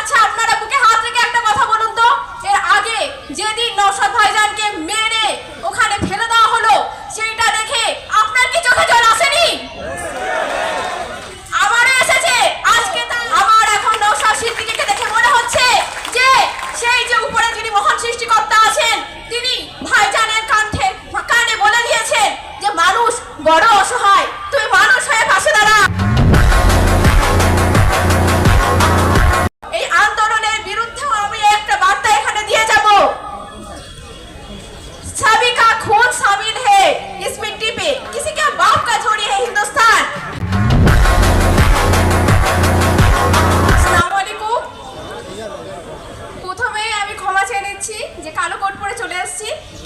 আচ্ছা আপনারা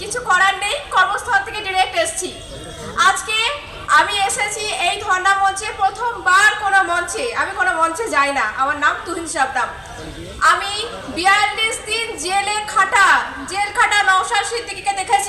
কিছু করার নেই, কর্মস্থল থেকে ডিরেক্ট এসেছি। আজকে আমি এসেছি এই ধর্ণা মঞ্চে, প্রথমবার কোনো মঞ্চে, আমি কোনো মঞ্চে যাই না। আমার নাম তুহিন সাবদাম আমি বিয়াল্লিশ দিন জেলে খাটা, জেল খাটা নৌসার সিদ্দিকিকে দেখেছি।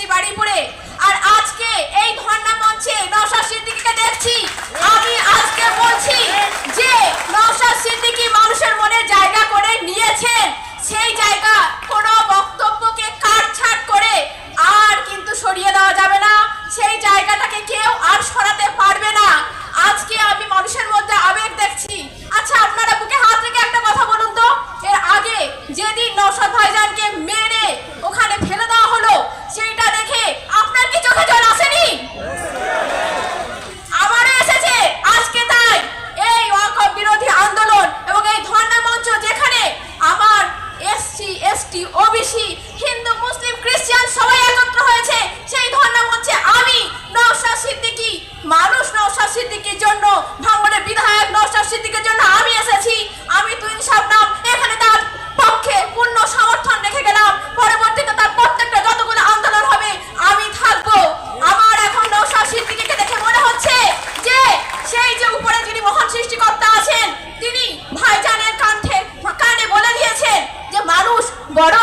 বড়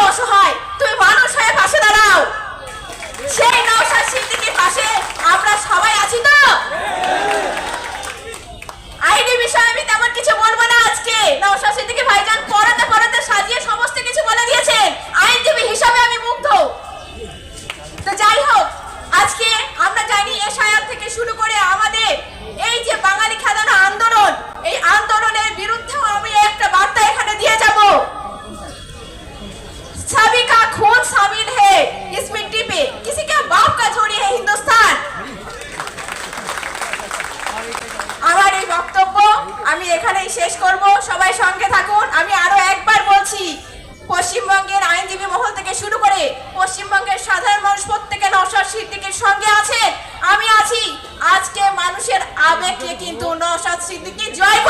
এখানেই শেষ করব। সবাই সঙ্গে থাকুন। আমি আরও একবার বলছি, পশ্চিমবঙ্গের আইনজীবী মহল থেকে শুরু করে পশ্চিমবঙ্গের সাধারণ মানুষ প্রত্যেকে নসার সিদ্দিকের সঙ্গে আছে আমি আছি। আজকে মানুষের আবেগকে কিন্তু নসাদ সিদ্দিকি জয়